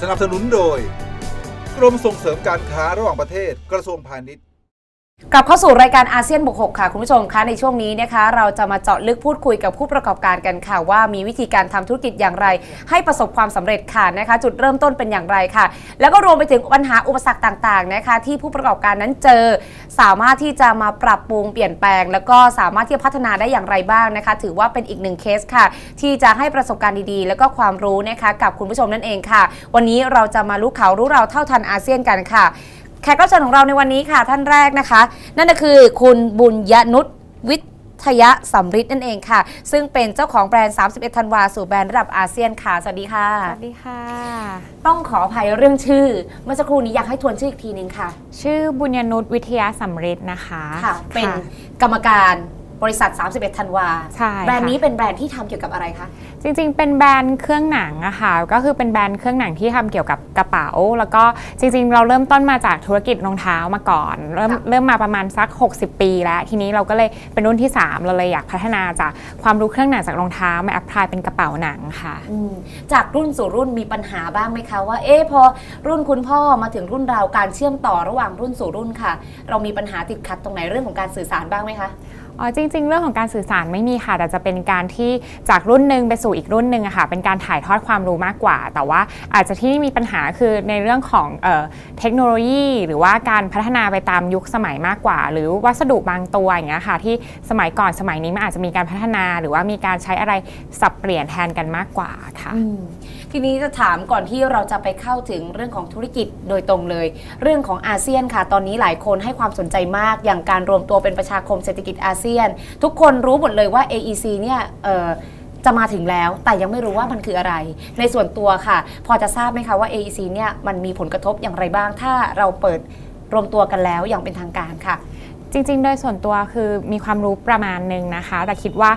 สนับสนุนโดย กรมส่งเสริมการค้าระหว่างประเทศกระทรวงพาณิชย์ กลับเข้าสู่รายการอาเซียนบวก6ค่ะ คุณผู้ชมคะในช่วงนี้นะคะ เราจะมาเจาะลึกพูดคุยกับผู้ประกอบการกันค่ะ ว่ามีวิธีการทำธุรกิจอย่างไร ให้ประสบความสำเร็จค่ะนะคะ จุดเริ่มต้นเป็นอย่างไรค่ะ แล้วก็รวมไปถึงปัญหาอุปสรรคต่างๆนะคะ ที่ผู้ประกอบการนั้นเจอ สามารถที่จะมาปรับปรุงเปลี่ยนแปลง แล้วก็สามารถที่จะพัฒนาได้อย่างไรบ้างนะคะ ถือว่าเป็นอีกหนึ่งเคสค่ะ ที่จะให้ประสบการณ์ดีๆ แล้วก็ความรู้นะคะกับคุณผู้ชมนั่นเองค่ะ วันนี้เราจะมารู้เขารู้เราเท่าทันอาเซียนกันค่ะ แขกรับเชิญของเราในวันนี้ค่ะท่านแรกนะคะ นั่นก็คือคุณบุญยนุชวิทยสำริดนั่นเองค่ะ ซึ่งเป็นเจ้าของแบรนด์ 31 ธันวา สู่แบรนด์ระดับอาเซียนค่ะ สวัสดีค่ะ สวัสดีค่ะ ต้องขออภัยเรื่องชื่อ เมื่อสักครู่นี้อยากให้ทวนชื่ออีกทีนึงค่ะ ชื่อบุญญนุชวิทยาสำริดนะคะ ค่ะ เป็นกรรมการ บริษัท 31 ธันวา ใช่แบรนด์นี้ค่ะเป็นแบรนด์ที่ทำเกี่ยวกับอะไรคะ จริงๆ เป็นแบรนด์เครื่องหนังอะค่ะ ก็คือเป็นแบรนด์เครื่องหนังที่ทำเกี่ยวกับกระเป๋า แล้วก็จริงๆ เราเริ่มต้นมาจากธุรกิจรองเท้ามาก่อน เริ่มค่ะ เริ่มมาประมาณสัก 60 ปีแล้ว ทีนี้เราก็เลยเป็นรุ่นที่ 3 เราเลยอยากพัฒนาจากความรู้เครื่องหนังจากรองเท้ามาแอพพลายเป็นกระเป๋าหนังค่ะ อืมจากรุ่นสู่รุ่นมีปัญหาบ้างไหมคะว่า เอ๊ะพอรุ่นคุณพ่อมาถึงรุ่นเราการเชื่อมต่อระหว่างรุ่นสู่รุ่นค่ะ เรามีปัญหาติดขัดตรงไหนเรื่องของการสื่อสารบ้างไหมคะ อ๋อจริง ๆ เรื่องของการสื่อสารไม่มีค่ะ แต่จะเป็นการที่จากรุ่นหนึ่งไปสู่อีกรุ่นหนึ่งอะค่ะเป็นการถ่ายทอดความรู้มากกว่า แต่ว่าอาจจะที่มีปัญหาคือในเรื่องของเออเทคโนโลยี หรือว่าการพัฒนาไปตามยุคสมัยมากกว่า หรือวัสดุบางตัวอย่างเงี้ยค่ะที่สมัยก่อนสมัยนี้มันอาจจะมีการพัฒนา หรือว่ามีการใช้อะไรสับเปลี่ยนแทนกันมากกว่าค่ะ ทีนี้จะถามก่อนที่เราจะไปเข้าถึงเรื่องของธุรกิจโดยตรงเลย เรื่องของอาเซียนค่ะ ตอนนี้หลายคนให้ความสนใจมาก อย่างการรวมตัวเป็นประชาคมเศรษฐกิจอาเซียน ทุกคนรู้หมดเลยว่า AEC เนี่ยจะมาถึงแล้วแต่ยังไม่รู้ว่ามันคืออะไร ในส่วนตัวค่ะ พอจะทราบไหมคะว่า AEC เนี่ยมันมีผลกระทบอย่างไรบ้าง ถ้าเราเปิดรวมตัวกันแล้วอย่างเป็นทางการค่ะจริงๆ โดยส่วนตัวคือมีความรู้ประมาณหนึ่งนะคะ แต่คิดว่า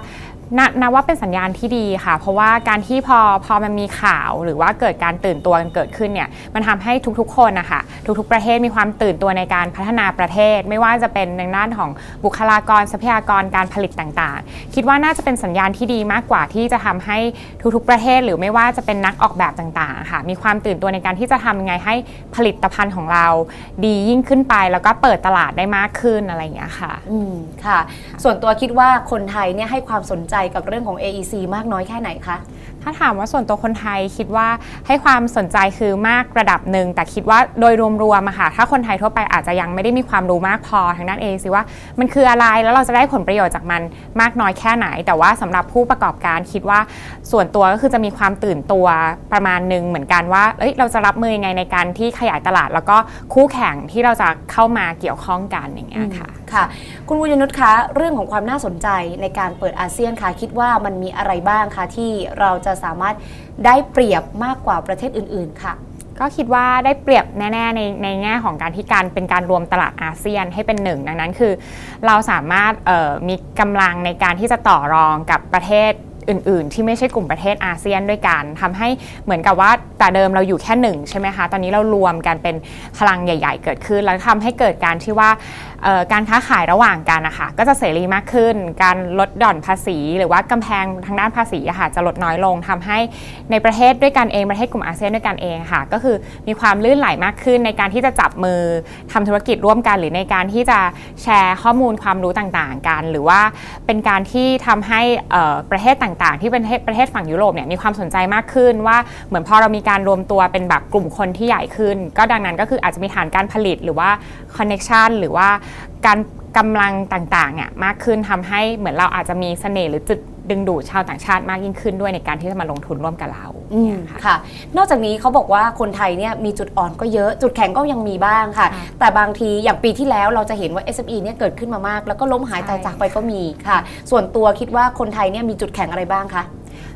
นนับว่าเป็นสัญญาณที่ดีค่ะ เพราะว่าการที่พอพอมันมีข่าวหรือว่าเกิดการตื่นตัวกันเกิดขึ้นเนี่ยมันทำให้ทุกๆ คนนะคะทุกๆ ประเทศมีความตื่นตัวในการพัฒนาประเทศ ไม่ว่าจะเป็นในด้านของบุคลากรทรัพยากรการผลิตต่างๆ คิดว่าน่าจะเป็นสัญญาณที่ดีมากกว่าที่จะทำให้ทุกๆ ประเทศ หรือไม่ว่าจะเป็นนักออกแบบต่างๆค่ะมีความตื่นตัวในการที่จะทำยังไงให้ผลิตภัณฑ์ของเรา ดียิ่งขึ้นไปแล้วก็เปิดตลาดได้มากขึ้นอะไรอย่างเงี้ยค่ะอืมค่ะ ส่วนตัวคิดว่าคนไทยเนี่ยให้ความสนใจกับเรื่องของ AEC มากน้อยแค่ไหนคะ ถ้าถามว่าส่วนตัวคนไทยคิดว่าให้ความสนใจคือมากระดับหนึ่ง แต่คิดว่าโดยรวมๆอะค่ะถ้าคนไทยทั่วไปอาจจะยังไม่ได้มีความรู้มากพอทางด้านเอซิว่า มันคืออะไรแล้วเราจะได้ผลประโยชน์จากมันมากน้อยแค่ไหน แต่ว่าสำหรับผู้ประกอบการคิดว่าส่วนตัวก็คือจะมีความตื่นตัวประมาณหนึ่งเหมือนกันว่าเอ้ยเราจะรับมือยังไงในการที่ขยายตลาด แล้วก็คู่แข่งที่เราจะเข้ามาเกี่ยวข้องกันอย่างเงี้ยค่ะค่ะ คุณวุญนุชคะเรื่องของความน่าสนใจในการเปิดอาเซียนค่ะคิดว่ามันมีอะไรบ้างคะที่เราจะสามารถได้เปรียบมากกว่าประเทศอื่น ๆ ค่ะ ก็คิดว่าได้เปรียบแน่ ๆ ในในแง่ของการที่การเป็นการรวมตลาดอาเซียนให้เป็นหนึ่ง ดังนั้นคือ เราสามารถมีกำลังในการที่จะต่อรองกับประเทศอื่น ๆ ที่ไม่ใช่กลุ่มประเทศอาเซียนด้วยกันทำให้เหมือนกับว่าแต่เดิมเราอยู่แค่หนึ่งใช่ไหมคะ ตอนนี้เรารวมกันเป็นพลังใหญ่ ๆ เกิดขึ้น แล้วทำให้เกิดการที่ว่า การค้าขายระหว่างกันนะคะก็จะเสรีมากขึ้น การลดหย่อนภาษี หรือว่ากำแพงทางด้านภาษีะค่ะจะลดน้อยลงทำให้ในประเทศด้วยกันเองประเทศกลุ่มอาเซียนด้วยกันเองค่ะ ก็คือมีความลื่นไหลมากขึ้นในการที่จะจับมือทำธุรกิจร่วมกัน หรือในการที่จะแชร์ข้อมูลความรู้ต่างๆ กัน หรือว่าเป็นการที่ทำให้ประเทศต่างๆ ที่เป็นประเทศประเทศฝั่งยุโรปเนี่ยมีความสนใจมากขึ้นว่าเหมือนพอเรามีการรวมตัวเป็นแบบกลุ่มคนที่ใหญ่ขึ้น ก็ดังนั้นก็คืออาจจะมีฐานการผลิตหรือว่าคอนเน็ชันหรือว่าการกำลังต่างๆเนี่ยมากขึ้นทำให้เหมือนเราอาจจะมีเสน่ห์หรือจุดดึงดูดชาวต่างชาติมากยิ่งขึ้นด้วยในการที่จะมาลงทุนร่วมกับเราอืมค่ะค่ะ นอกจากนี้เขาบอกว่าคนไทยเนี่ยมีจุดอ่อนก็เยอะ จุดแข็งก็ยังมีบ้างค่ะค่ะ แต่บางทีอย่างปีที่แล้วเราจะเห็นว่า SME เนี่ยเกิดขึ้นมามาก แล้วก็ล้มหายใช่ตายจากไปก็มีค่ะ ส่วนตัวคิดว่าคนไทยเนี่ยมีจุดแข็งอะไรบ้างคะ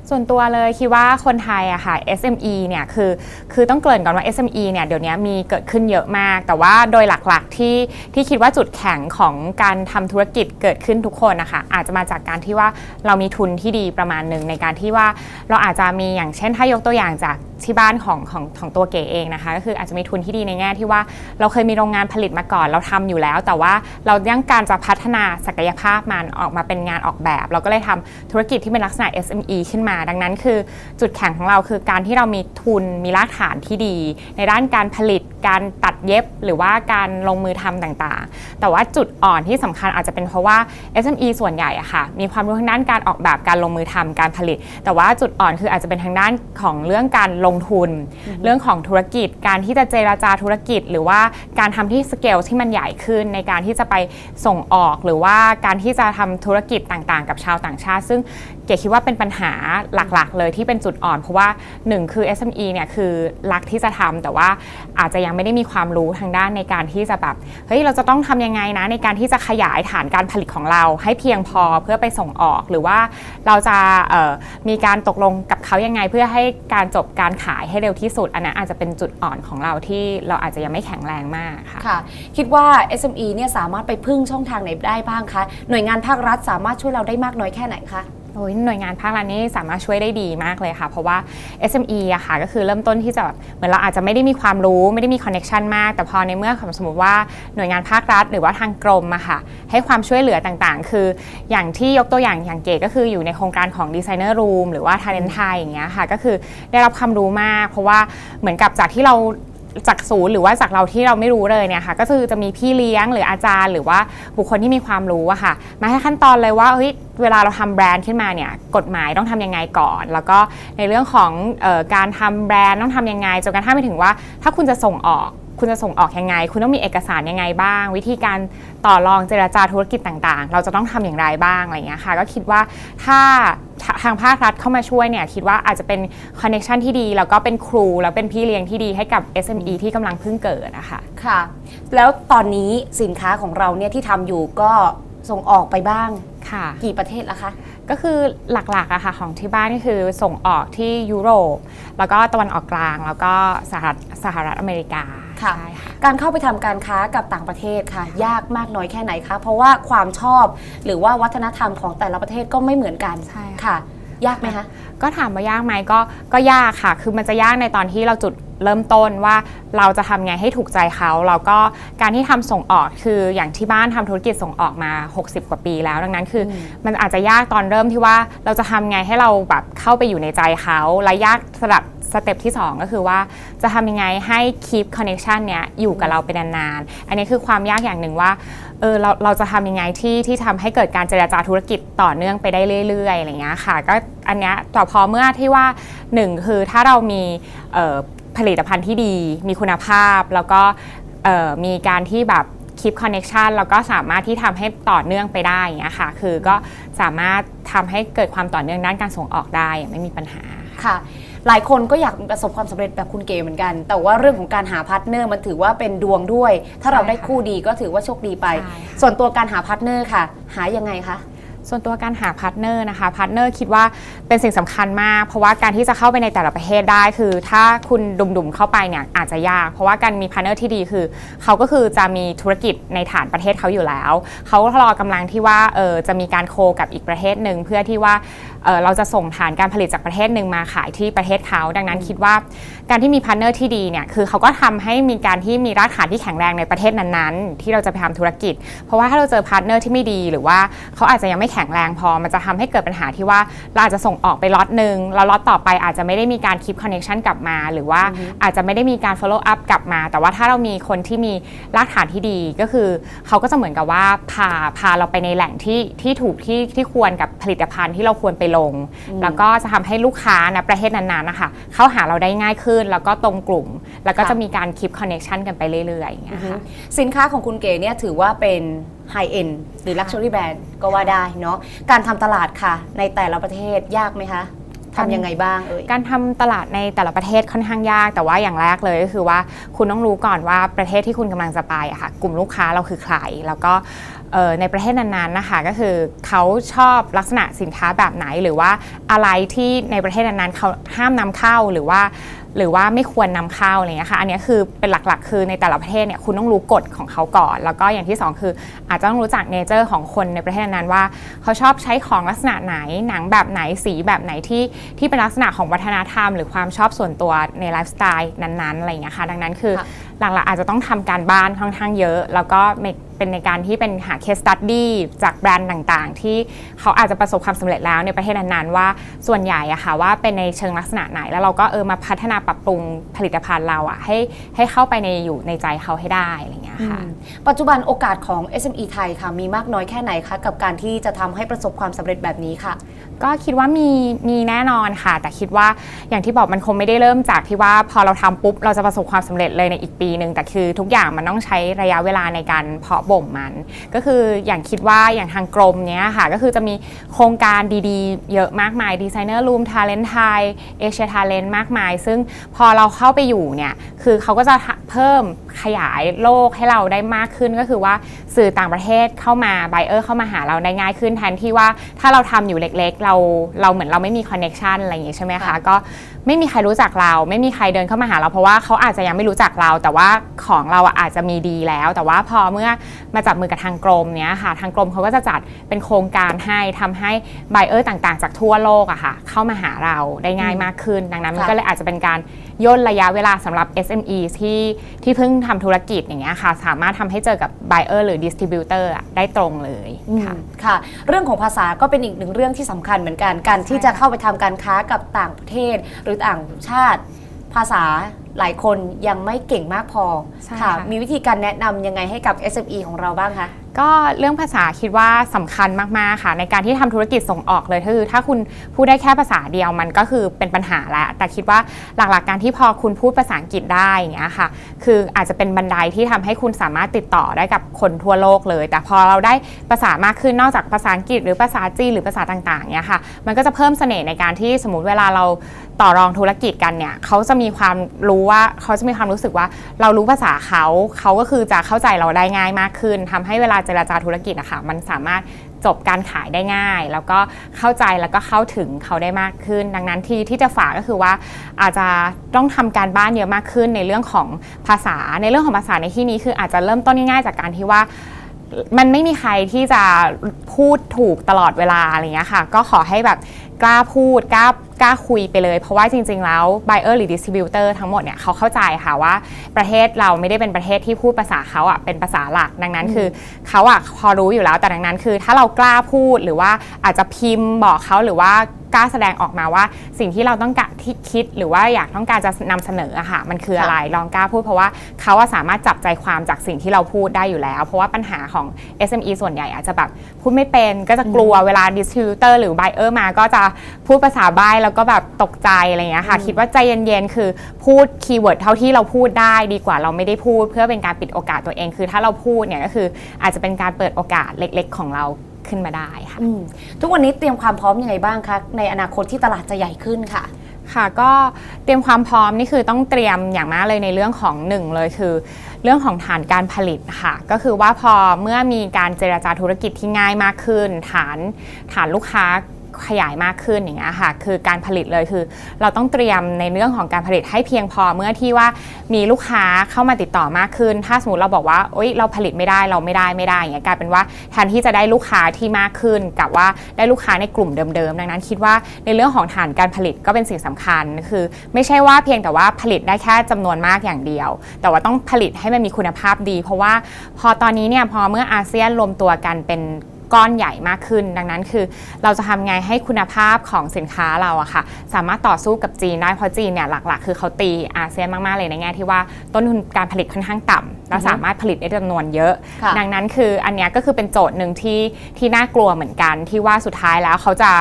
ส่วนตัวเลยคิดว่าคนไทยอะค่ะ SME เนี่ยคือคือต้องเกริ่นก่อนว่า SME เนี่ยเดี๋ยวนี้มีเกิดขึ้นเยอะมาก แต่ว่าโดยหลักๆที่ที่คิดว่าจุดแข็งของการทำธุรกิจเกิดขึ้นทุกคนนะคะอาจจะมาจากการที่ว่าเรามีทุนที่ดีประมาณหนึ่งในการที่ว่าเราอาจจะมีอย่างเช่นถ้ายกตัวอย่างจากที่บ้านของของของตัวเก๋เองนะคะ ก็คืออาจจะมีทุนที่ดีในแง่ที่ว่าเราเคยมีโรงงานผลิตมาก่อนเราทำอยู่แล้ว แต่ว่าเรายังการจะพัฒนาศักยภาพมันออกมาเป็นงานออกแบบ เราก็เลยทำธุรกิจที่เป็นลักษณะ SME ขึ้นมา ดังนั้นคือจุดแข็งของเราคือการที่เรามีทุนมีรากฐานที่ดี ในด้านการผลิตการตัดเย็บหรือว่าการลงมือทำต่างๆ แต่ว่าจุดอ่อนที่สำคัญอาจจะเป็นเพราะว่า SME ส่วนใหญ่อะค่ะมีความรู้ทางด้านการออกแบบการลงมือทำการผลิต แต่ว่าจุดอ่อนคืออาจจะเป็นทางด้านของเรื่องการลงทุน เรื่องของธุรกิจการที่จะเจราจาธุรกิจ หรือว่าการทำที่สเกลที่มันใหญ่ขึ้นในการที่จะไปส่งออก หรือว่าการที่จะทำธุรกิจต่างๆ กับชาวต่างชาติ ซึ่งเก๋คิดว่าเป็นปัญหาหลักๆ เลยที่เป็นจุดอ่อน เพราะว่าหนึ่งคือ SME เนี่ยคือรักที่จะทำแต่ว่าอาจจะยังไม่ได้มีความรู้ทางด้านในการที่จะแบบเฮ้ยเราจะต้องทำยังไงนะ ในการที่จะขยายฐานการผลิตของเรา ให้เพียงพอเพื่อไปส่งออก หรือว่าเราจะมีการตกลงกับเขายังไง เพื่อให้การจบการขายให้เร็วที่สุดอันนั้นอาจจะเป็นจุดอ่อนของเราที่เราอาจจะยังไม่แข็งแรงมากค่ะค่ะ คิดว่า SME เนี่ยสามารถไปพึ่งช่องทางไหนได้บ้างคะหน่วยงานภาครัฐสามารถช่วยเราได้มากน้อยแค่ไหนคะ โอ้ยหน่วยงานภาครัฐนี่สามารถช่วยได้ดีมากเลยค่ะ เพราะว่า SME อะค่ะก็คือเริ่มต้นที่จะแบบเหมือนเราอาจจะไม่ได้มีความรู้ไม่ได้มีคอนเน็ชันมาก แต่พอในเมื่อสมมติว่าหน่วยงานภาครัฐ หรือว่าทางกรมอะค่ะ ให้ความช่วยเหลือต่างๆ คืออย่างที่ยกตัวอย่างอย่างเก๋ก็คืออยู่ในโครงการของดีไซเนอร์รูมหรือว่าทาเลนไทยอย่างเงี้ยค่ะ ก็คือได้รับความรู้มาก เพราะว่าเหมือนกับจากที่เรา จากศูนย์หรือว่าจากเราที่เราไม่รู้เลยเนี่ยค่ะ ก็คือจะมีพี่เลี้ยงหรืออาจารย์ หรือว่าบุคคลที่มีความรู้อะค่ะ มาให้ขั้นตอนเลยว่าเฮ้ยเวลาเราทำแบรนด์ขึ้นมาเนี่ยกฎหมายต้องทำยังไงก่อน แล้วก็ในเรื่องของออการทำแบรนด์ต้องทำยังไงจนกระทั่งไปถึงว่า ถ้าคุณจะส่งออก คุณจะส่งออกยังไง คุณต้องมีเอกสารยังไงบ้าง วิธีการต่อรองเจราจาธุรกิจต่างๆ เราจะต้องทำอย่างไรบ้างอะไรอย่างเงี้ยค่ะ ก็คิดว่าถ้าทางภาครัฐเข้ามาช่วยเนี่ยคิดว่าอาจจะเป็นคอนเน t ชันที่ดี แล้วก็เป็นครู แล้วเป็นพี่เลี้ยงที่ดีให้กับ SME ที่กำลังเพิ่งเกิดนะคะค่ะ แล้วตอนนี้สินค้าของเราเนี่ยที่ทำอยู่ก็ส่งออกไปบ้างค่ะ กี่ประเทศละคะก็คือหลักๆอะค่ะของที่บ้านก็คือส่งออกที่ยุโรป แล้วก็ตะวันออกกลาง แล้วก็สหรัฐสหรัฐอเมริกา ค่ะ ใช่ค่ะ การเข้าไปทำการค้ากับต่างประเทศค่ะ ยากมากน้อยแค่ไหนคะเพราะว่าความชอบหรือว่าวัฒนธรรมของแต่ละประเทศก็ไม่เหมือนกันใช่ค่ะค่ะ ยากไหมคะ ก็ถามว่ายากไหมก็ก็ยากค่ะ คือมันจะยากในตอนที่เราจุดเริ่มต้นว่าเราจะทำไงให้ถูกใจเขาแล้วก็การที่ทำส่งออกคืออย่างที่บ้านทำธุรกิจส่งออกมา 60 กว่าปีแล้วดังนั้นคืออมันอาจจะยากตอนเริ่มที่ว่าเราจะทำไงให้เราแบบเข้าไปอยู่ในใจเขาและยากสลับ สเต็ปที่ 2 ก็คือว่าจะทำยังไงให้ keep connection เนี้ยอยู่กับเราเป็นนานๆ อันนี้คือความยากอย่างหนึ่งว่าเออเราเราจะทำยังไงที่ที่ทำให้เกิดการเจราจาธุรกิจต่อเนื่องไปได้เรื่อยๆอะไรเงี้ยค่ะก็อันเนี้ยต่พอเมื่อที่ว่าหนึ่งคือถ้าเรามีผลิตภัณฑ์ที่ดี มีคุณภาพแล้วก็มีการที่แบบคีปคอนเน็ชันแล้วก็สามารถที่ทำให้ต่อเนื่องไปได้อย่างเงี้ยค่ะ คือก็สามารถทำให้เกิดความต่อเนื่องด้านการส่งออกได้ไม่มีปัญหาค่ะ หลายคนก็อยากประสบความสำเร็จแบบคุณเก๋เหมือนกัน แต่ว่าเรื่องของการหาพาร์ทเนอร์มันถือว่าเป็นดวงด้วย ถ้าเราใช่ค่ะได้คู่ดีก็ถือว่าโชคดีไป ใช่ค่ะ ส่วนตัวการหาพาร์ทเนอร์ค่ะ หายังไงคะ ส่วนตัวการหาพาร์ทเนอร์นะคะพาร์ทเนอร์คิดว่าเป็นสิ่งสำคัญมาก เพราะว่าการที่จะเข้าไปในแต่ละประเทศได้คือ ถ้าคุณดุมๆเข้าไปเนี่ยอาจจะยาก เพราะว่าการมีพาร์ทเนอร์ที่ดีคือ เขาก็คือจะมีธุรกิจในฐานประเทศเขาอยู่แล้ว เขารอกำลังที่ว่าเออจะมีการโคกับอีกประเทศหนึ่งเพื่อที่ว่าเเราจะส่งฐานการผลิตจากประเทศหนึ่งมาขายที่ประเทศเขา ดังนั้นคิดว่าการที่มีพาร์ทเนอร์ที่ดีเนี่ยคือเขาก็ทำให้มีการที่มีรากฐานที่แข็งแรงในประเทศนั้นๆ ที่เราจะไปทำธุรกิจ เพราะว่าถ้าเราเจอพาร์ทเนอร์ที่ไม่ดีหรือว่าเขาอาจจะยังไม่แข็งแรงพอมันจะทำให้เกิดปัญหาที่ว่าเราอาจจะส่งออกไปล็อตหนึ่งแล้วล็อตต่อไปอาจจะไม่ได้มีการคีปคอนเน t ชันกลับมา หรือว่าอาจจะไม่ได้มีการ follow up กลับมา แต่ว่าถ้าเรามีคนที่มีรากฐานที่ดีก็คือ เขาก็จะเหมือนกับว่าพาพาเราไปในแหล่งที่ที่ถูกที่ที่ควรกับผลิตภัณฑ์ที่เราควรไปลง แล้วก็จะทำให้ลูกค้านะประเทศนั้นๆนะคะเข้าหาเราได้ง่ายขึ้น แล้วก็ตรงกลุ่ม แล้วก็จะมีการคีปคอนเน t ชันกันไปเรื่อยๆอย่างเงี้ยค่ะสินค้าของคุณเก๋เนี่ยถือว่าเป็น ไฮเอ็นหรือ Luxury Brand ก็ว่าได้เนาะการทำตลาดค่ะ ในแต่ละประเทศยากไหมคะทำยังไงบ้างเอ่ยการทำตลาดในแต่ละประเทศค่อนข้างยาก แต่ว่าอย่างแรกเลยก็คือว่าคุณต้องรู้ก่อนว่าประเทศที่คุณกำลังจะไปอะค่ะกลุ่มลูกค้าเราคือใคร แล้วก็เอ่อในประเทศนั้นๆนะคะก็คือเขาชอบลักษณะสินค้าแบบไหนหรือว่าอะไรที่ในประเทศนั้นๆเขาห้ามนำเข้าหรือว่า หรือว่าไม่ควรนำเข้าอะไรเงี้ยค่ะอันเนี้ยคือเป็นหลักๆ คือในแต่ละประเทศเนี่ยคุณต้องรู้กฎของเขาก่อน แล้วก็อย่างที่สองคือ อาจจะต้องรู้จักเนเจอร์ของคนในประเทศนั้นว่า เขาชอบใช้ของลักษณะไหนหนังแบบไหนสีแบบไหนที่ที่เป็นลักษณะของวัฒนธรรม หรือความชอบส่วนตัวในไลฟ์สไตล์นั้นๆอะไรเงี้ยค่ะดังนั้นคือค่ะหลักๆอาจจะต้องทำการบ้านค่อนข้างเยอะ แล้วก็เป็นในการที่เป็นหา case study จากแบรนด์ต่างๆ ที่เขาอาจจะประสบความสำเร็จแล้วในประเทศนั้นๆว่าส่วนใหญ่อะค่ะว่าเป็นในเชิงลักษณะไหน แล้วเราก็เออมาพัฒนาปรับปรุงผลิตภัณฑ์เราอะให้ให้เข้าไปในอยู่ในใจเขาให้ได้อะไรอย่างเงี้ยค่ะอืมปัจจุบันโอกาสของ SME ไทยค่ะมีมากน้อยแค่ไหนคะกับการที่จะทำให้ประสบความสำเร็จแบบนี้ค่ะ ก็คิดว่ามีมีแน่นอนค่ะ แต่คิดว่าอย่างที่บอกมันคงไม่ได้เริ่มจากที่ว่าพอเราทำปุ๊บเราจะประสบความสำเร็จเลยในอีกปีหนึ่งแต่คือทุกอย่างมันต้องใช้ระยะเวลาในการเพาะบ่มมัน ก็คืออย่างคิดว่าอย่างทางกรมเนี้ยค่ะ ก็คือจะมีโครงการดีๆ เยอะมากมายดีไซเนอร์รูมทาเลนต์ไทยเอเชียทาเลนต์มากมาย ซึ่งพอเราเข้าไปอยู่เนี่ยคือเขาก็จะเพิ่มขยายโลกให้เราได้มากขึ้นก็คือว่าสื่อต่างประเทศเข้ามาไบเออร์เข้ามาหาเราได้ง่ายขึ้นแทนที่ว่าถ้าเราทำอยู่เล็กๆ เราเราเหมือนเราไม่มีคอนเน็ชันอะไรอย่างงี้ใช่ไหมคะค่ะก็ ไม่มีใครรู้จักเรา ไม่มีใครเดินเข้ามาหาเราเพราะว่าเขาอาจจะยังไม่รู้จักเรา แต่ว่าของเราอะอาจจะมีดีแล้ว แต่ว่าพอเมื่อมาจับมือกับทางกรมเนี้ยค่ะ ทางกรมเขาก็จะจัดเป็นโครงการให้ทำให้ไบเออร์ต่างๆ จากทั่วโลกอะค่ะ เข้ามาหาเราได้ง่ายมากขึ้น ดังนั้นมันค่ะก็เลยอาจจะเป็นการย่นระยะเวลาสำหรับ SME ที่ที่เพิ่งทำธุรกิจอย่างเงี้ยค่ะ สามารถทำให้เจอกับ buyer หรือ distributor อะได้ตรงเลยค่ะอืมค่ะ เรื่องของภาษาก็เป็นอีกหนึ่งเรื่องที่สำคัญเหมือนกันการที่ใช่จะค่ะเข้าไปทำการค้ากับต่างประเทศหรือต่างชาติ ภาษาหลายคนยังไม่เก่งมากพอใช่ค่ะค่ะ มีวิธีการแนะนำยังไงให้กับ SME ของเราบ้างคะ ก็เรื่องภาษาคิดว่าสำคัญมากๆค่ะ ในการที่ทำธุรกิจส่งออกเลยคือ ถ้าคุณพูดได้แค่ภาษาเดียวมันก็คือเป็นปัญหาแล้วแต่คิดว่าหลักๆการที่พอคุณพูดภาษาอังกฤษได้อย่างเงี้ยค่ะ คืออาจจะเป็นบันไดที่ทำให้คุณสามารถติดต่อได้กับคนทั่วโลกเลย แต่พอเราได้ภาษามากขึ้นนอกจากภาษาอังกฤษหรือภาษาจีนหรือภาษาต่างๆเนี้ยค่ะ มันก็จะเพิ่มเสน่ห์ในการที่สมมติเวลาเราต่อรองธุรกิจกันเนี่ยเขาจะมีความรู้ว่าเขาจะมีความรู้สึกว่าเรารู้ภาษาเขาเขาก็คือจะเข้าใจเราได้ง่ายมากขึ้นทำให้เวลาเจรจาธุรกิจนะคะมันสามารถจบการขายได้ง่าย แล้วก็เข้าใจแล้วก็เข้าถึงเขาได้มากขึ้น ดังนั้นที่ที่จะฝากก็คือว่าอาจจะต้องทำการบ้านเยอะมากขึ้นในเรื่องของภาษาในเรื่องของภาษาในที่นี้คืออาจจะเริ่มต้นง่ายๆ จากการที่ว่ามันไม่มีใครที่จะพูดถูกตลอดเวลาอะไรเงี้ยค่ะ ก็ขอให้แบบกล้าพูดกล้ากล้าคุยไปเลย เพราะว่าจริง ๆ แล้ว buyer หรือ distributor ทั้งหมดเนี่ยเขาเข้าใจค่ะว่าประเทศเราไม่ได้เป็นประเทศที่พูดภาษาเขาอะเป็นภาษาหลักดังนั้นคือเขาอะพอรู้อยู่แล้วแต่ดังนั้นคือ ถ้าเรากล้าพูดหรือว่าอาจจะพิมพ์บอกเขาหรือว่ากล้าแสดงออกมาว่าสิ่งที่เราต้องการที่คิดหรือว่าอยากต้องการจะนำเสนออะค่ะมันคืออะไรลองกล้าพูดเพราะว่าเขาอะสามารถจับใจความจากสิ่งที่เราพูดได้อยู่แล้ว เพราะว่าปัญหาของ SME ส่วนใหญ่อาจจะแบบพูดไม่เป็นก็จะกลัวเวลา distributor หรือ buyer มาก็จะพูดภาษาใบ้แล้วก็แบบตกใจอะไรอย่างเงี้ยค่ะ คิดว่าใจเย็นๆ คือพูดคีย์เวิร์ดเท่าที่เราพูดได้ดีกว่าเราไม่ได้พูด เพื่อเป็นการปิดโอกาสตัวเอง คือถ้าเราพูดเนี่ยก็คืออาจจะเป็นการเปิดโอกาสเล็กๆ ของเราขึ้นมาได้ค่ะอืมทุกวันนี้เตรียมความพร้อมยังไงบ้างคะในอนาคตที่ตลาดจะใหญ่ขึ้นค่ะค่ะก็เตรียมความพร้อมนี่คือต้องเตรียมอย่างมากเลยในเรื่องของหนึ่งเลยคือ เรื่องของฐานการผลิตค่ะก็คือว่าพอเมื่อมีการเจราจาธุรกิจที่ง่ายมากขึ้น ฐานฐานลูกค้า ขยายมากขึ้นอย่างเงี้ยค่ะคือการผลิตเลยคือ เราต้องเตรียมในเรื่องของการผลิตให้เพียงพอเมื่อที่ว่ามีลูกค้าเข้ามาติดต่อมากขึ้น ถ้าสมมติเราบอกว่าโอ๊ยเราผลิตไม่ได้เราไม่ได้ไม่ได้อย่างเงี้ยกลายเป็นว่าแทนที่จะได้ลูกค้าที่มากขึ้น กับว่าได้ลูกค้าในกลุ่มเดิมๆดังนั้น คิดว่าในเรื่องของฐานการผลิตก็เป็นสิ่งสำคัญคือ ไม่ใช่ว่าเพียงแต่ว่าผลิตได้แค่จำนวนมากอย่างเดียว แต่ว่าต้องผลิตให้มันมีคุณภาพดี เพราะว่าพอตอนนี้เนี่ยพอเมื่ออาเซียนรวมตัวกันเป็น ก้อนใหญ่มากขึ้น ดังนั้นคือเราจะทำไงให้คุณภาพของสินค้าเราอะค่ะ สามารถต่อสู้กับจีนได้เพราะจีนเนี่ยหลักๆ คือเขาตีอาเซียนมากๆเลยในแง่ที่ว่าต้นทุนการผลิตค่อนข้างต่ำและสามารถผลิตได้จำนวนเยอะ ค่ะดังนั้นคืออันเนี้ยก็คือเป็นโจทย์หนึ่งที่ที่น่ากลัวเหมือนกันที่ว่าสุดท้ายแล้วเขาจะ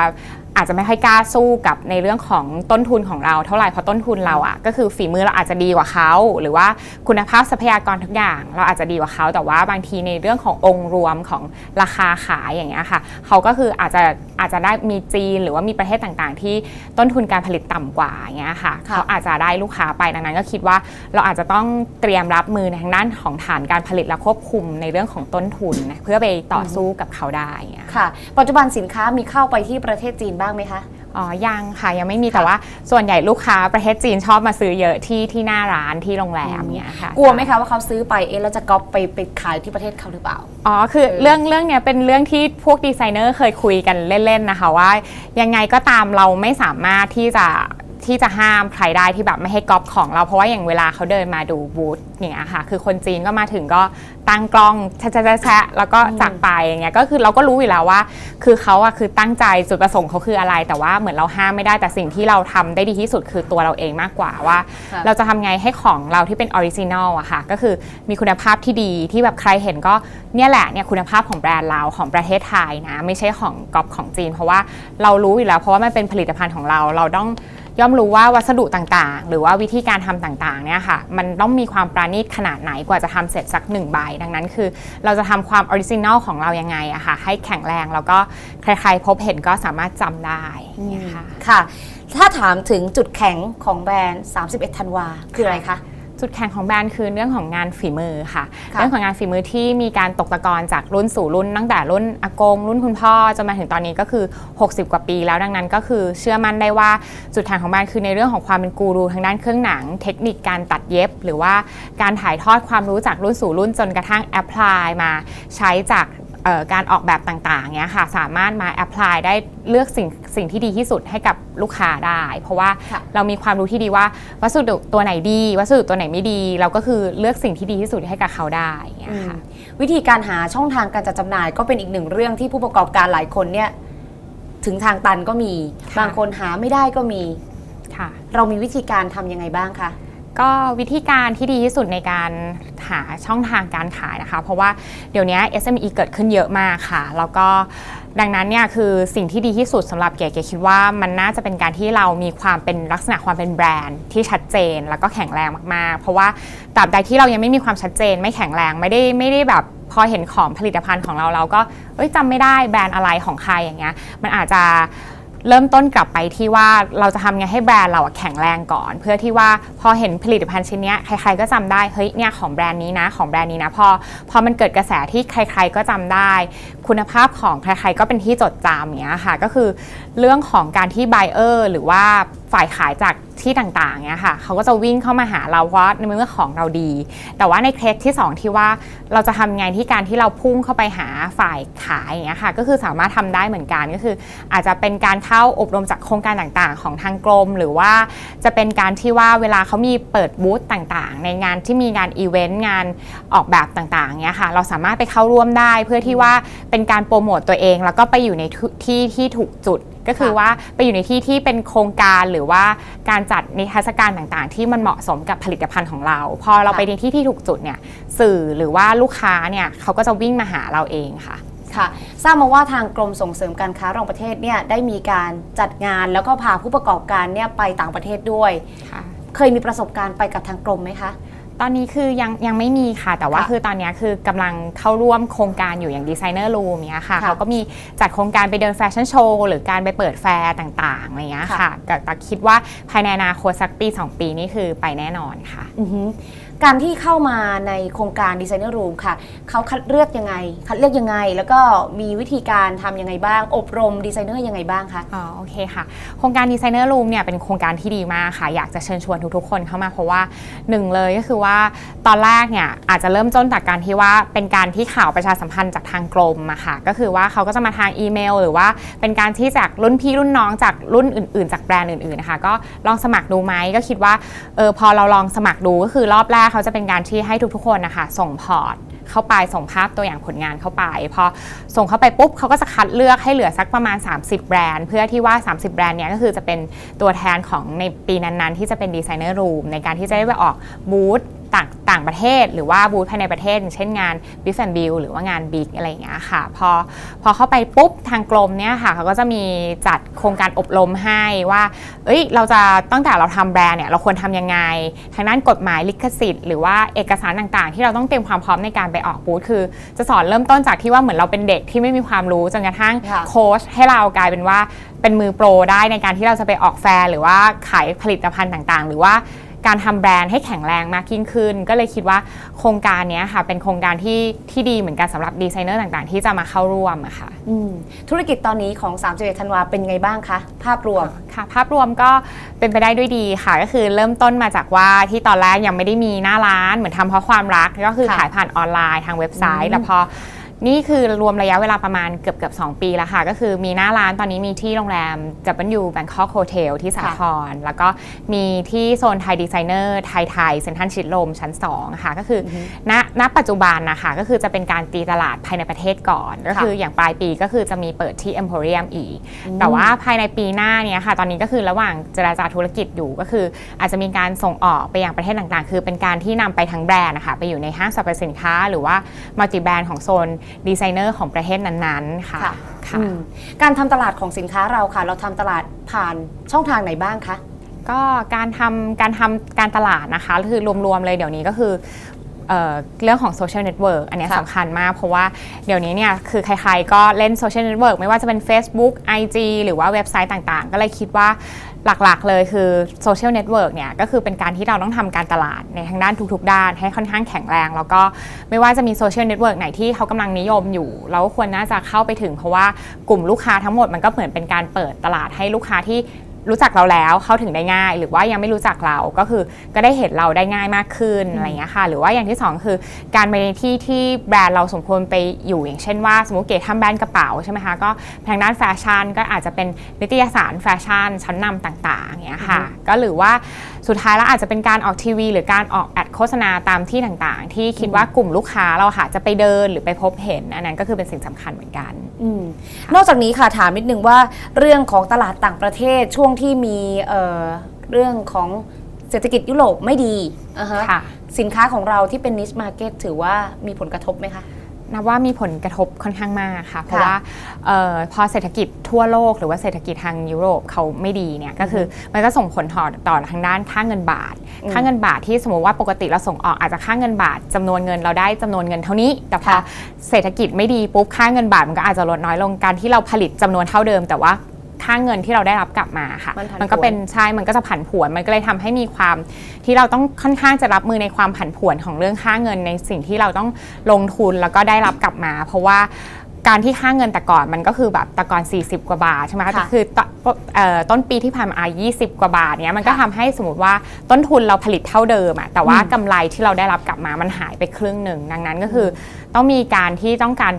อาจจะไม่ค่อยกล้าสู้กับในเรื่องของต้นทุนของเราเท่าไหร่เพราะต้นทุนเราอะก็คือฝีมือเราอาจจะดีกว่าเขาหรือว่าคุณภาพทรัพยากรทุกอย่าง เราอาจจะดีกว่าเขาแต่ว่าบางทีในเรื่องขององค์รวมของราคาขายอย่างเงี้ยค่ะเขาก็คืออาจจะอาจจะได้มีจีน หรือว่ามีประเทศต่างๆ ที่ต้นทุนการผลิตต่ำกว่าอย่างเงี้ยค่ะค่ะเขาอาจจะได้ลูกค้าไปดังนั้นก็คิดว่าเราอาจจะต้องเตรียมรับมือในทางด้านของฐานการผลิตและควบคุมในเรื่องของต้นทุนนะเพื่อไปต่อสู้กับเขาได้อย่างเงี้ยค่ะ ปัจจุบันสินค้ามีเข้าไปที่ประเทศจีนบ้างไหมคะ อ๋อ ยังค่ะ ยังไม่มีแต่ว่าส่วนใหญ่ลูกค้าประเทศจีนชอบมาซื้อเยอะที่ที่หน้าร้านที่โรงแรมเนี่ยค่ะ กลัวไหมคะว่าเขาซื้อไปเอ๊ะแล้วจะก๊อปไปไปขายที่ประเทศเขาหรือเปล่า อ๋อ คือเรื่องเรื่องเนี้ยเป็นเรื่องที่พวกดีไซเนอร์เคยคุยกันเล่นๆนะคะว่า ยังไงก็ตามเราไม่สามารถที่จะ ที่จะห้ามใครได้ที่แบบไม่ให้ก๊อปของเราเพราะว่าอย่างเวลาเขาเดินมาดูบูธอย่างเงี้ยค่ะ คือคนจีนก็มาถึงก็ตั้งกล้องแชะแชะแชะแชะแล้วก็จากไปอย่างเงี้ยก็คือเราก็รู้อยู่แล้วว่า คือเขาอะคือตั้งใจจุดประสงค์เขาคืออะไร แต่ว่าเหมือนเราห้ามไม่ได้แต่สิ่งที่เราทำได้ดีที่สุดคือตัวเราเองมากกว่าว่าค่ะเราจะทำไงให้ของเราที่เป็นออริจินอลอะค่ะ ก็คือมีคุณภาพที่ดีที่แบบใครเห็นก็เนี่ยแหละเนี่ยคุณภาพของแบรนด์เราของประเทศไทยนะ ไม่ใช่ของก๊อปของจีน เพราะว่าเรารู้อยู่แล้ว เพราะว่ามันเป็นผลิตภัณฑ์ของเราเราต้อง ย่อมรู้ว่าวัสดุต่างๆ หรือว่าวิธีการทำต่างๆเนี่ยค่ะมันต้องมีความประณีตขนาดไหนกว่าจะทำเสร็จสักหนึ่งใบดังนั้นคือ เราจะทำความออริจินอลของเรายังไงอะค่ะให้แข็งแรงแล้วก็ใครๆพบเห็นก็สามารถจำได้นี่ค่ะค่ะ ถ้าถามถึงจุดแข็งของแบรนด์ 31 ธันวาคืออะไรคะ จุดแข็งของแบรนด์คือเรื่องของงานฝีมือค่ะค่ะ เรื่องของงานฝีมือที่มีการตกตะกอนจากรุ่นสู่รุ่น ตั้งแต่รุ่นอากง รุ่นคุณพ่อจนมาถึงตอนนี้ก็คือ 60 กว่าปีแล้วดังนั้นก็คือเชื่อมั่นได้ว่าจุดแข็งของแบรนด์คือในเรื่องของความเป็นกูรูทางด้านเครื่องหนัง เทคนิคการตัดเย็บ หรือว่าการถ่ายทอดความรู้จากรุ่นสู่รุ่นจนกระทั่งแอพพลายมาใช้จากเอ่อ การออกแบบต่างๆเนี้ยค่ะสามารถมาแอพพลายได้เลือกสิ่งสิ่งที่ดีที่สุดให้กับลูกค้าได้ เพราะว่าค่ะเรามีความรู้ที่ดีว่าวัสดุตัวไหนดี วัสดุตัวไหนไม่ดี เราก็คือเลือกสิ่งที่ดีที่สุดให้กับเขาได้อย่างเงี้ยค่ะวิธีการหาช่องทางการจัดจำหน่ายก็เป็นอีกหนึ่งเรื่องที่ผู้ประกอบการหลายคนเนี่ยถึงทางตันก็มีค่ะบางคนหาไม่ได้ก็มีค่ะเรามีวิธีการทำยังไงบ้างคะ ก็วิธีการที่ดีที่สุดในการหาช่องทางการขายนะคะ เพราะว่าเดี๋ยวนี้ SME เกิดขึ้นเยอะมากค่ะ แล้วก็ดังนั้นเนี่ยคือสิ่งที่ดีที่สุดสำหรับเก๋เก๋คิดว่ามันน่าจะเป็นการที่เรามีความเป็นลักษณะความเป็นแบรนด์ที่ชัดเจนแล้วก็แข็งแรงมากๆ เพราะว่าตราบใดที่เรายังไม่มีความชัดเจน ไม่แข็งแรงไม่ได้ไม่ได้แบบพอเห็นของผลิตภัณฑ์ของเราเราก็เอ้ยจำไม่ได้แบรนด์อะไรของใครอย่างเงี้ยมันอาจจะ เริ่มต้นกลับไปที่ว่าเราจะทำไงให้แบรนด์เราแข็งแรงก่อน เพื่อที่ว่าพอเห็นผลิตภัณฑ์ชิ้นเนี้ยใครๆก็จำได้เฮ้ยเนี่ยของแบรนด์นี้นะของแบรนด์นี้นะพอพอมันเกิดกระแสที่ใคร ๆก็จำได้ คุณภาพของใครๆก็เป็นที่จดจำเนี้ยค่ะก็คือเรื่องของการที่ไบเออร์หรือว่าฝ่ายขายจาก ที่ต่างๆเงี้ยค่ะเขาก็จะวิ่งเข้ามาหาเราเพราะในเมื่อของเราดี แต่ว่าในเคสที่สองที่ว่าเราจะทำไงที่การที่เราพุ่งเข้าไปหาฝ่ายขายอย่างเงี้ยค่ะก็คือสามารถทำได้เหมือนกันก็คือ อาจจะเป็นการเข้าอบรมจากโครงการต่างๆ ของทางกรม หรือว่าจะเป็นการที่ว่าเวลาเขามีเปิดบูธต่างๆ ในงานที่มีงานอีเวนต์งานออกแบบต่างๆเนี้ยค่ะเราสามารถไปเข้าร่วมได้เพื่อที่ว่าเป็นการโปรโมตตัวเอง แล้วก็ไปอยู่ในที่ที่ถูกจุด ก็คือค่ะว่าไปอยู่ในที่ที่เป็นโครงการหรือว่าการจัดนิทรรศการต่างๆ ที่มันเหมาะสมกับผลิตภัณฑ์ของเรา พอเราไปในที่ที่ถูกจุดเนี่ยสื่อหรือว่าลูกค้าเนี่ยเขาก็จะวิ่งมาหาเราเองค่ะค่ะทราบมาว่าทางกรมส่งเสริมการค้าระหว่างประเทศเนี่ยได้มีการจัดงานแล้วก็พาผู้ประกอบการเนี่ยไปต่างประเทศด้วยค่ะเคยมีประสบการณ์ไปกับทางกรมไหมคะ ตอนนี้คือยังยังไม่มีค่ะ แต่ว่าค่ะคือตอนนี้คือกำลังเข้าร่วมโครงการอยู่อย่างดีไซเนอร์รูมเนี้ยค่ะค่ะเขาก็มีจัดโครงการไปเดินแฟชั่นโชว์หรือการไปเปิดแฟร์ต่างๆอะไรเงี้ยค่ะค่ะ แต่แต่คิดว่าภายในอนาคตสักปี 2 ปีนี้คือไปแน่นอนค่ะ อือหือ การที่เข้ามาในโครงการดีไซเนอร์รูมค่ะเขาคัดเลือกยังไง คัดเลือกยังไง แล้วก็มีวิธีการทำยังไงบ้าง อบรมดีไซเนอร์ยังไงบ้างคะ อ๋อโอเคค่ะ โครงการดีไซเนอร์รูมเนี่ยเป็นโครงการที่ดีมากค่ะ อยากจะเชิญชวนทุกๆคนเข้ามาเพราะว่าหนึ่งเลยก็คือว่าตอนแรกเนี่ยอาจจะเริ่มต้นจากการที่ว่าเป็นการที่ข่าวประชาสัมพันธ์จากทางกรมอะค่ะก็คือว่าเขาก็จะมาทางอีเมล หรือว่าเป็นการที่จากรุ่นพี่รุ่นน้องจากรุ่นอื่น ๆ จากแบรนด์อื่นๆนะคะก็ลองสมัครดูไหมก็คิดว่าเออพอเราลองสมัครดูก็คือรอบแรกเขาจะเป็นการที่ให้ทุกๆคนนะคะส่งพอร์ตเข้าไปส่งภาพตัวอย่างผลงานเข้าไปพอส่งเข้าไปปุ๊บเขาก็จะคัดเลือกให้เหลือสักประมาณ 30 แบรนด์ เพื่อที่ว่า 30 แบรนด์เนี้ยก็คือจะเป็นตัวแทนของในปีนั้นๆ ที่จะเป็นดีไซเนอร์รูมในการที่จะได้ไปออกบูธ ต่างต่างประเทศ หรือว่าบูธภายในประเทศอย่างเช่นงาน b i f and Bill หรือว่างาน Big อะไรอย่างเงี้ยค่ะพอพอเข้าไปปุ๊บทางกรมเนี่ยค่ะเขาก็จะมีจัดโครงการอบรมให้ว่า เอ้ยเราจะตั้งแต่เราทำแบรนด์เนี่ยเราควรทำยังไง ทางด้านกฎหมายลิขสิทธิ์ หรือว่าเอกสารต่างๆ ที่เราต้องเตรียมความพร้อมในการไปออกบูธคือ จะสอนเริ่มต้นจากที่ว่าเหมือนเราเป็นเด็กที่ไม่มีความรู้จนกระทั่งค่ะโค้ชให้เรากลายเป็นว่าเป็นมือโปรได้ในการที่เราจะไปออกแฟร์หรือว่าขายผลิตภัณฑ์ต่างๆ หรือว่า การทำแบรนด์ให้แข็งแรงมากยิ่งขึ้น ก็เลยคิดว่าโครงการเนี้ยค่ะ เป็นโครงการที่ที่ดีเหมือนกันสำหรับดีไซเนอร์ต่างๆ ที่จะมาเข้าร่วมอะค่ะ อืมธุรกิจตอนนี้ของ3 1ธันวาเป็นไงบ้างคะ ภาพรวม ค่ะภาพรวมก็เป็นไปได้ด้วยดีค่ะ ก็คือเริ่มต้นมาจากว่าที่ตอนแรกยังไม่ได้มีหน้าร้านเหมือนทำเพราะความรักก็คือค่ะขายผ่านออนไลน์ทางเว็บไซอืต์มแล้วพอ นี่คือรวมระยะเวลาประมาณเกือบเกือบ2ปีแล้วค่ะ ก็คือมีหน้าร้านตอนนี้มีที่โรงแรม W Bangkok Hotel ที่สาทรแล้วก็มีที่โซนไทยดีไซเนอร์ไทยไทยเซ็นทรัลชิดลมชั้น 2 ค่ะ ก็คืออณณปัจจุบันนะคะก็คือจะเป็นการตีตลาดภายในประเทศก่อน ก็คืออย่างปลายปีก็คือจะมีเปิดที่ Emporium อีก แต่ว่าภายในปีหน้าเนี้ยค่ะตอนนี้ก็คือระหว่างเจราจาธุรกิจอยู่ก็คือ อาจจะมีการส่งออกไปยังประเทศต่างๆ คือเป็นการที่นำไปทั้งแบรนด์นะคะไปอยู่ในห้างสรรพสินค้า หรือว่ามัลติแบรนด์ของโซนดีไซเนอร์ของประเทศนั้นๆค่ะค่ะค่ะอืมการทำตลาดของสินค้าเราค่ะ เราทำตลาดผ่านช่องทางไหนบ้างคะ ก็การทำการทำการตลาดนะคะคือรวมๆเลยเดี๋ยวนี้ก็คือเอ่อเรื่องของโซเชียลเน็ตเวิร์กอันเนี้ยค่ะ สำคัญมาก เพราะว่าเดี๋ยวนี้เนี่ยคือใครๆก็เล่นโซเชียลเน็ตเวิร์กไม่ว่าจะเป็น Facebook IG หรือว่าเว็บไซต์ต่างๆ ก็เลยคิดว่า หลักๆ เลยคือโซเชียลเน็ตเวิร์กเนี่ยก็คือเป็นการที่เราต้องทำการตลาดในทางด้านทุกๆ ด้านให้ค่อนข้างแข็งแรง แล้วก็ไม่ว่าจะมีโซเชียลเน็ตเวิร์กไหนที่เขากำลังนิยมอยู่ เราก็ควรน่าจะเข้าไปถึงเพราะว่ากลุ่มลูกค้าทั้งหมดมันก็เหมือนเป็นการเปิดตลาดให้ลูกค้าที่ รู้จักเราแล้วเข้าถึงได้ง่าย หรือว่ายังไม่รู้จักเราก็คือก็ได้เห็นเราได้ง่ายมากขึ้นอะไรอย่างเงี้ยค่ะหรือว่าอย่างที่สองคือ การไปในที่ที่แบรนด์เราสมควรไปอยู่อย่างเช่นว่า สมมติเก๋ทำแบรนด์กระเป๋าใช่ไหมคะก็ทางด้านแฟชั่นก็อาจจะเป็นนิตยสารแฟชั่นชั้นนำต่างๆอย่างเงี้ยค่ะก็หรือว่า สุดท้ายแล้วอาจจะเป็นการออกทีวี หรือการออกแอดโฆษณาตามที่ต่างๆ ที่คิดว่ากลุ่มลูกค้าเราค่ะจะไปเดินหรือไปพบเห็น อันนั้นก็คือเป็นสิ่งสำคัญเหมือนกันอืมนอกจากนี้ค่ะถามนิดนึงว่าเรื่องของตลาดต่างประเทศช่วงที่มีเอ่อเรื่องของเศรษฐกิจยุโรปไม่ดีอ่าฮะค่ะสินค้าของเราที่เป็นนิชมาร์เก็ตถือว่ามีผลกระทบไหมคะ นับว่ามีผลกระทบค่อนข้างมากค่ะ เพราะว่าเออพอเศรษฐกิจทั่วโลก หรือว่าเศรษฐกิจทางยุโรปเขาไม่ดีเนี่ยก็คือมันก็ส่งผลต่อต่อทางด้านค่าเงินบาทอืมค่าเงินบาทที่สมมติว่าปกติเราส่งออกอาจจะค่าเงินบาทจำนวนเงินเราได้จำนวนเงินเท่านี้ แต่พอค่ะเศรษฐกิจไม่ดีปุ๊บค่าเงินบาทมันก็อาจจะลดน้อยลงการที่เราผลิตจำนวนเท่าเดิม แต่ว่า ค่าเงินที่เราได้รับกลับมาค่ะมันผันมันก็เป็นผวน ใช่มันก็จะผันผวนมันก็เลยทำให้มีความที่เราต้องค่อนข้างจะรับมือในความผันผวนของเรื่องค่าเงินในสิ่งที่เราต้องลงทุนแล้วก็ได้รับกลับมา เพราะว่าการที่ค่าเงินแต่ก่อนมันก็คือแบบแต่ก่อน 40 กว่าบาทใช่ไหมคะค่ะแต่คือตเอ่อต้นปีที่ผ่านมา 20 กว่าบาทเนี้ยมันก็ค่ะทำให้สมมติว่าต้นทุนเราผลิตเท่าเดิมอะแต่ว่าอืมกำไรที่เราได้รับกลับมามันหายไปครึ่งหนึ่งดังนั้นก็คือ ต้องมีการที่ต้องการ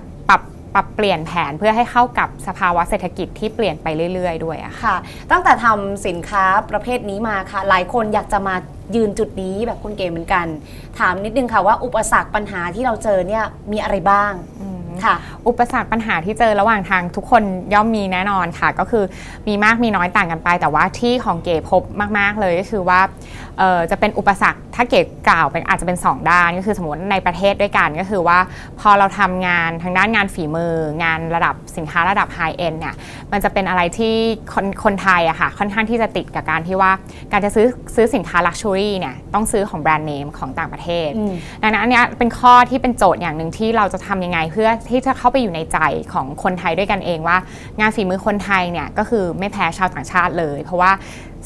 ปรับปรับเปลี่ยนแผนเพื่อให้เข้ากับสภาวะเศรษฐกิจที่เปลี่ยนไปเรื่อย ๆ ด้วยอะค่ะ ค่ะ ตั้งแต่ทำสินค้าประเภทนี้มาค่ะ หลายคนอยากจะมายืนจุดนี้แบบคุณเก๋เหมือนกัน ถามนิดนึงค่ะว่าอุปสรรคปัญหาที่เราเจอเนี่ยมีอะไรบ้างค่ะ อุปสรรคปัญหาที่เจอระหว่างทางทุกคนย่อมมีแน่นอนค่ะ ก็คือมีมากมีน้อยต่างกันไป แต่ว่าที่ของเก๋พบมาก ๆ เลยก็คือว่า เอ่อจะเป็นอุปสรรคถ้าเก๋กล่าวเป็นอาจจะเป็น 2 ด้านก็คือสมมติในประเทศด้วยกันก็คือว่าพอเราทำงานทางด้านงานฝีมือ งานระดับสินค้าระดับไฮเอ็นเนี่ยมันจะเป็นอะไรที่คนคนไทยอะค่ะค่อนข้างที่จะติดกับการที่ว่าการจะซื้อซื้อสินค้าลักชัวรี่เนี่ยต้องซื้อของแบรนด์เนมของต่างประเทศอืมดังนั้นอันเนี้ยเป็นข้อที่เป็นโจทย์อย่างหนึ่งที่เราจะทำยังไงเพื่อที่จะเข้าไปอยู่ในใจของคนไทยด้วยกันเองว่า งานฝีมือคนไทยเนี่ยก็คือไม่แพ้ชาวต่างชาติเลย เพราะว่า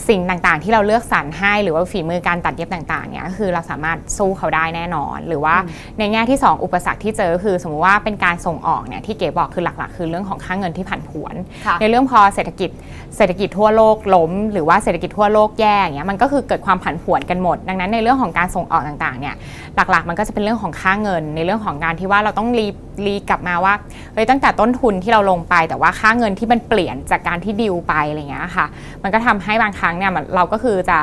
สิ่งต่างๆ ที่เราเลือกสรรให้หรือว่าฝีมือการตัดเย็บต่างๆเนี่ยก็คือเราสามารถสู้เขาได้แน่นอน หรือว่าในแง่ที่ 2 อุปสรรคที่เจอก็คือ สมมุติว่าเป็นการส่งออกเนี่ยที่เก๋บอกคือหลักๆ คือเรื่องของค่าเงินที่ผันผวนค่ะในเรื่องพอเศรษฐกิจเศรษฐกิจทั่วโลกล้ม หรือว่าเศรษฐกิจทั่วโลกแย่อย่างเงี้ยมันก็คือเกิดความผันผวนกันหมด ดังนั้นในเรื่องของการส่งออกต่างๆเนี่ยหลักๆ มันก็จะเป็นเรื่องของค่าเงิน ในเรื่องของการที่ว่าเราต้องรีรีกลับมาว่าเฮ้ยตั้งแต่ต้นทุนที่เราลงไป แต่ว่าค่าเงินที่มันเปลี่ยนจากการที่ดิวไปอะไรเงี้ยค่ะ มันก็ทำให้บางครั้งเนี่ยมันเราก็คือจะ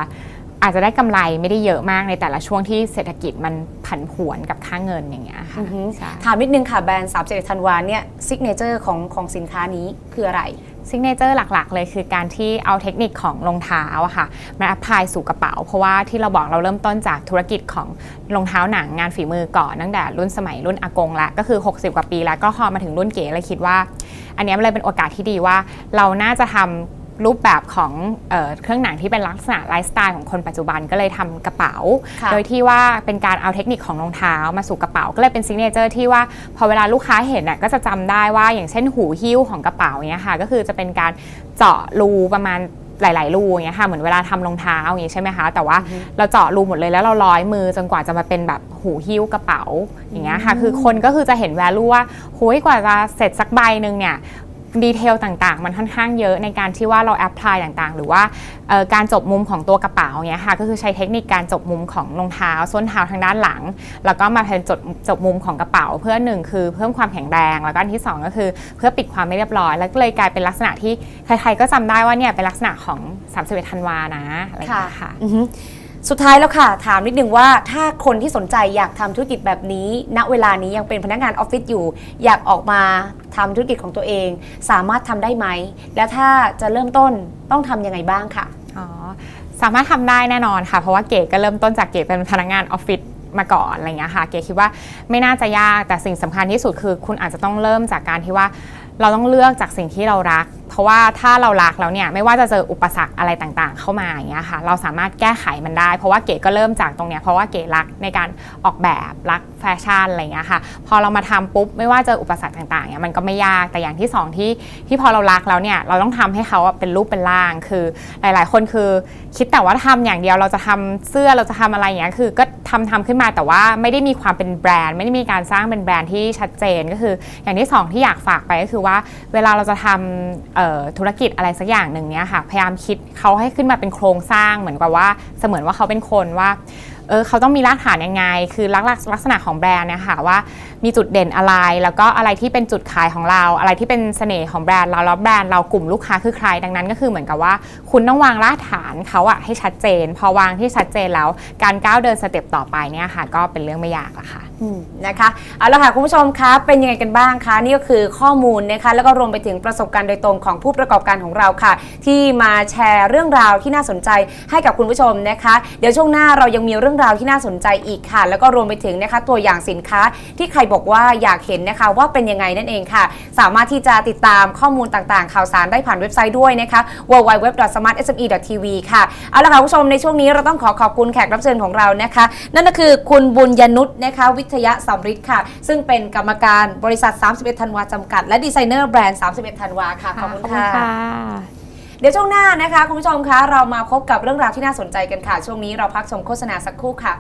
อาจจะได้กำไรไม่ได้เยอะมากในแต่ละช่วงที่เศรษฐกิจมันผันผวนกับค่าเงินอย่างเงี้ยค่ะอือฮึใช่ถามนิดนึงค่ะแบรนด์3 1ธันวาเนี่ยซิกเนเจอร์ของของสินค้านี้คืออะไรซิกเนเจอร์หลัก ๆ เลยคือการที่เอาเทคนิคของรองเท้าอะค่ะมาอัพพลายสู่กระเป๋า เพราะว่าที่เราบอกเราเริ่มต้นจากธุรกิจของรองเท้าหนังงานฝีมือก่อนตั้งแต่รุ่นสมัยรุ่นอากงละก็คือ 60 กว่าปีแล้วก็พอมาถึงรุ่นเก๋เลยคิดว่า อันเนี้ยมันเลยเป็นโอกาสที่ดีว่า เราน่าจะทำ รูปแบบของเออเครื่องหนังที่เป็นลักษณะไลฟ์สไตล์ของคนปัจจุบันก็เลยทำกระเป๋า ค่ะ โดยที่ว่าเป็นการเอาเทคนิคของรองเท้ามาสู่กระเป๋า ก็เลยเป็นซิกเนเจอร์ที่ว่าพอเวลาลูกค้าเห็นน่ะก็จะจำได้ว่าอย่างเช่นหูหิ้วของกระเป๋าเนี้ยค่ะก็คือจะเป็นการเจาะรูประมาณหลาย ๆ รูอย่างเงี้ยค่ะเหมือนเวลาทำรองเท้าอย่างงี้ใช่ไหมคะแต่ว่าเราเจาะรูหมดเลยแล้วเราร้อยมือจนกว่าจะมาเป็นแบบหูหิ้วกระเป๋าอย่างเงี้ยค่ะคือคนก็คือจะเห็น value ว่าโหุยกว่าจะเสร็จสักใบหนึ่งเนี่ย ดีเทลต่างๆ มันค่อนข้างเยอะในการที่ว่าเราแอพพลายต่างๆ หรือว่าการจบมุมของตัวกระเป๋าเงี้ยค่ะก็คือใช้เทคนิคการจบมุมของรองเท้าส้นเท้าทางด้านหลัง แล้วก็มาเป็นจดจบมุมของกระเป๋า เพื่อหนึ่งคือเพิ่มความแข็งแรง แล้วก็อันที่สองก็คือเพื่อปิดความไม่เรียบร้อย แล้วก็เลยกลายเป็นลักษณะที่ใครๆก็จำได้ว่าเนี่ยเป็นลักษณะของ 31ธันวานะอะไรอย่างเงี้ยค่ะ สุดท้ายแล้วค่ะ ถามนิดนึงว่าถ้าคนที่สนใจอยากทำธุรกิจแบบนี้ ณเวลานี้ยังเป็นพนักงานออฟฟิศอยู่ อยากออกมาทำธุรกิจของตัวเอง สามารถทำได้ไหม แล้วถ้าจะเริ่มต้นต้องทำยังไงบ้างค่ะอ๋อสามารถทำได้แน่นอนค่ะ เพราะว่าเก๋ก็เริ่มต้นจากเก๋เป็นพนักงานออฟฟิศมาก่อนอะไรเงี้ยค่ะ เก๋คิดว่าไม่น่าจะยากแต่สิ่งสำคัญที่สุดคือ คุณอาจจะต้องเริ่มจากการที่ว่าเราต้องเลือกจากสิ่งที่เรารัก เพราะว่าถ้าเรารักแล้วเนี่ยไม่ว่าจะเจออุปสรรคอะไรต่างๆ เข้ามาอย่างเงี้ยค่ะเราสามารถแก้ไขมันได้ เพราะว่าเก๋ก็เริ่มจากตรงเนี้ยเพราะว่าเก๋รักในการออกแบบรักแฟชั่นอะไรเงี้ยค่ะพอเรามาทำปุ๊บไม่ว่าเจออุปสรรคต่างๆเนี่ยมันก็ไม่ยากแต่อย่างที่สองที่ที่พอเรารักแล้วเนี่ยเราต้องทำให้เขาเป็นรูปเป็นร่างคือหลาย ๆ คนคือ คิดแต่ว่าทำอย่างเดียวเราจะทำเสื้อเราจะทำอะไรอย่างเงี้ยคือก็ทำทำขึ้นมาแต่ว่าไม่ได้มีความเป็นแบรนด์ ไม่ได้มีการสร้างเป็นแบรนด์ที่ชัดเจนก็คือ อย่างที่สองที่อยากฝากไปก็คือว่าเวลาเราจะทำเธุรกิจอะไรสักอย่างหนึ่งเนี้ยค่ะพยายามคิดเขาให้ขึ้นมาเป็นโครงสร้างเหมือนกับว่าเสมือนว่าเขาเป็นคนว่าเออเขาต้องมีรากฐานยังไง คือลักษณะลักษณะของแบรนด์เนี่ยค่ะว่ามีจุดเด่นอะไร แล้วก็อะไรที่เป็นจุดขายของเรา อะไรที่เป็นเสน่ห์ของแบรนด์เราแล้วแบรนด์เรากลุ่มลูกค้าคือใคร ดังนั้นก็คือเหมือนกับว่า คุณต้องวางรากฐานเขาอะให้ชัดเจน พอวางที่ชัดเจนแล้ว การก้าวเดินสเต็ปต่อไปเนี่ยค่ะ ก็เป็นเรื่องไม่ยากละค่ะนะคะเอาละค่ะคุณผู้ชมคะเป็นยังไงกันบ้างคะนี่ก็คือข้อมูลนะคะแล้วก็รวมไปถึงประสบการณ์โดยตรงของผู้ประกอบการของเราค่ะ ที่มาแชร์เรื่องราวที่น่าสนใจให้กับคุณผู้ชมนะคะ เดี๋ยวช่วงหน้าเรายังมีเรื่องราวที่น่าสนใจอีกค่ะ แล้วก็รวมไปถึงนะคะตัวอย่างสินค้าที่ใครบอกว่าอยากเห็นนะคะว่าเป็นยังไงนั่นเองค่ะ สามารถที่จะติดตามข้อมูลต่างๆ ข่าวสารได้ผ่านเว็บไซต์ด้วยนะคะ www.smartsme.tv ค่ะเอาละค่ะคุณผู้ชมในช่วงนี้เราต้องขอขอบคุณแขกรับเชิญของเรานะคะ นั่นก็คือคุณบุญยนุษย์นะคะวิวิทยาสำริดค่ะ ซึ่งเป็นกรรมการบริษัท 31 ธันวาจำกัด และดีไซเนอร์แบรนด์ 31 ธันวาค่ะ ขอบคุณค่ะเดี๋ยวช่วงหน้านะคะ คุณผู้ชมคะ เรามาพบกับเรื่องราวที่น่าสนใจกันค่ะ ช่วงนี้เราพักชมโฆษณาสักครู่ค่ะ